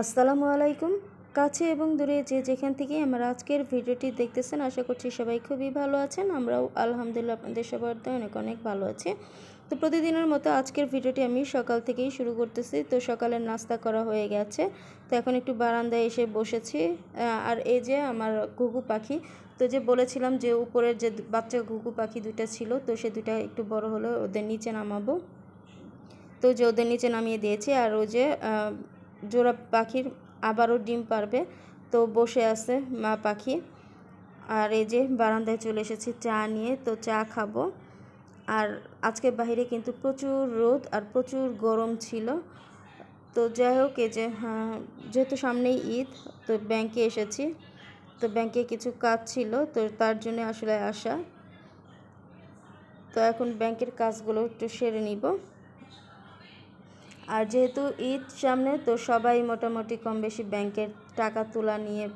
আসসালামু আলাইকুম। কাছে এবং দূরে যে যেখান থেকে আমার আজকের ভিডিওটি দেখতেছেন, আশা করছি সবাই খুবই ভালো আছেন। আমরাও আলহামদুলিল্লাহ আপনাদের সবার অনেক অনেক ভালো আছে। তো প্রতিদিনের মতো আজকের ভিডিওটি আমি সকাল থেকেই শুরু করতেছি। তো সকালের নাস্তা করা হয়ে গেছে। তো এখন একটু বারান্দায় এসে বসেছি। আর এই যে আমার ঘুঘু পাখি, তো যে বলেছিলাম যে উপরের যে বাচ্চা ঘুঘু পাখি দুইটা ছিল, তো সে দুইটা একটু বড় হলো ওদের নিচে নামাবো। তো যে ওদের নিচে নামিয়ে দিয়েছি। আর ও যে জোড়া পাখির আবারও ডিম পারবে। তো বসে আছে মা পাখি। আর এই যে বারান্দায় চলে এসেছি চা নিয়ে তো চা খাব। আর আজকে বাইরে কিন্তু প্রচুর রোদ আর প্রচুর গরম ছিল। তো যাই হোক এই যে হ্যাঁ, যেহেতু সামনেই ঈদ তো ব্যাংকে এসেছি। তো ব্যাংকে কিছু কাজ ছিল তো তার জন্য আসলে আসা। তো এখন ব্যাংকের কাজগুলো একটু সেরে নিব। আর যেহেতু ঈদ সামনে, তো সবাই মোটামুটি কম বেশি ব্যাংকের টাকা তোলা নিয়ে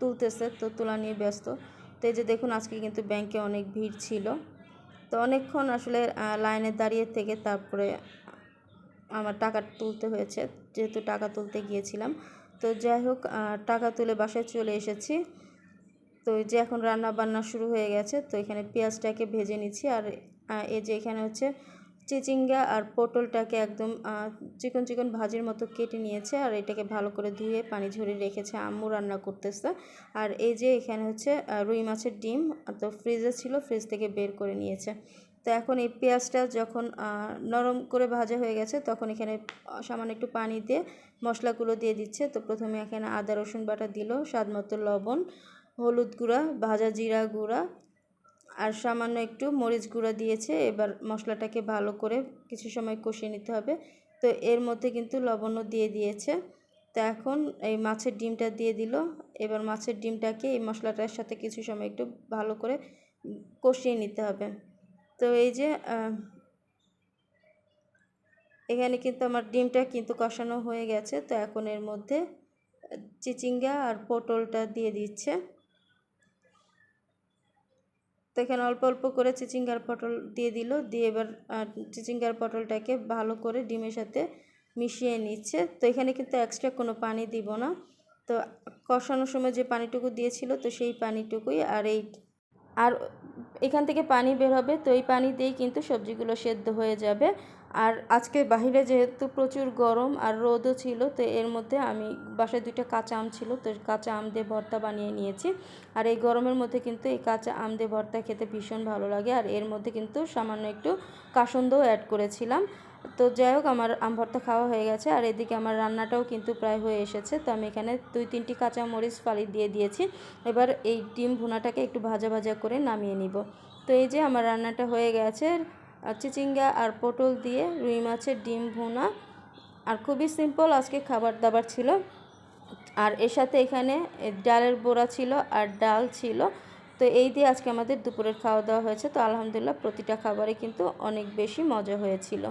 তুলতেছে, তো তোলা নিয়ে ব্যস্ত। তো এই যে দেখুন, আজকে কিন্তু ব্যাংকে অনেক ভিড় ছিল। তো অনেকক্ষণ আসলে লাইনে দাঁড়িয়ে থেকে তারপরে আমার টাকা তুলতে হয়েছে, যেহেতু টাকা তুলতে গিয়েছিলাম। তো যাই হোক টাকা তুলে বাসায় চলে এসেছি। তো যে এখন রান্না বান্না শুরু হয়ে গেছে, তো এখানে পেঁয়াজটাকে ভেজে নিচ্ছি। আর এই যে এখানে হচ্ছে চিচিঙ্গা আর পটলটাকে একদম চিকন চিকন ভাজির মতো কেটে নিয়েছে আর এটাকে ভালো করে ধুয়ে পানি ঝরিয়ে রেখেছে আম্মু রান্না করতেছে। আর এই যে এখানে হচ্ছে রুই মাছের ডিম তো ফ্রিজে ছিল, ফ্রিজ থেকে বের করে নিয়েছে। তো এখন এই পেঁয়াজটা যখন নরম করে ভাজা হয়ে গেছে, তখন এখানে সামান্য একটু পানি দিয়ে মশলাগুলো দিয়ে দিচ্ছে। তো প্রথমে এখানে আদা রসুন বাটা দিল স্বাদ মতো লবণ, হলুদ গুঁড়া, ভাজা জিরা গুঁড়া আর সামান্য একটু মরিচ গুঁড়া দিয়েছে, এবার মশলাটাকে ভালো করে কিছু সময় কষিয়ে নিতে হবে। তো এর মধ্যে কিন্তু লবণও দিয়ে দিয়েছে। তো এখন এই মাছের ডিমটা দিয়ে দিল। এবার মাছের ডিমটাকে এই মশলাটার সাথে কিছু সময় একটু ভালো করে কষিয়ে নিতে হবে। তো এই যে এখানে কিন্তু আমার ডিমটা কিন্তু কষানো হয়ে গেছে। তো এখন এর মধ্যে চিচিঙ্গা আর পটলটা দিয়ে দিচ্ছে। তো এখানে অল্প অল্প করে চিচিঙ্গার পটল দিয়ে দিল, দিয়ে এবার চিচিঙ্গার পটলটাকে ভালো করে ডিমের সাথে মিশিয়ে নিচ্ছে। তো এখানে কিন্তু এক্সট্রা কোনো পানি দিব না। তো কষানোর সময় যে পানিটুকু দিয়েছিল, তো সেই পানিটুকুই আর এই, আর এখান থেকে পানি বের হবে। তো এই পানি দিয়েই কিন্তু সবজিগুলো সেদ্ধ হয়ে যাবে। আর আজকে বাহিরে যেহেতু প্রচুর গরম আর রোদও ছিল, তো এর মধ্যে আমি বাসায় দুইটা কাঁচা আম ছিল, তো কাঁচা আম দিয়ে ভর্তা বানিয়ে নিয়েছি। আর এই গরমের মধ্যে কিন্তু এই কাঁচা আম দিয়ে ভর্তা খেতে ভীষণ ভালো লাগে। আর এর মধ্যে কিন্তু সামান্য একটু কাসন্দও অ্যাড করেছিলাম। তো যাই হোক, আমার আম ভর্তা খাওয়া হয়ে গেছে। আর এদিকে আমার রান্নাটাও কিন্তু প্রায় হয়ে এসেছে। তো আমি এখানে দুই তিনটি কাঁচা মরিচ ফালি দিয়ে দিয়েছি। এবার এই ডিম ভুনাটাকে একটু ভাজা ভাজা করে নামিয়ে নিব। তো এই যে আমার রান্নাটা হয়ে গেছে। চিচিঙ্গা আর পটল দিয়ে রুই মাছের ডিম ভুনা। আর খুবই সিম্পল আজকে খাবার দাবার ছিল। আর এর সাথে এখানে ডালের বোড়া ছিল আর ডাল ছিল। তো এই দিয়ে আজকে আমাদের দুপুরের খাওয়া দাওয়া হয়েছে। তো আলহামদুলিল্লাহ প্রতিটা খাবারে কিন্তু অনেক বেশি মজা হয়েছিল।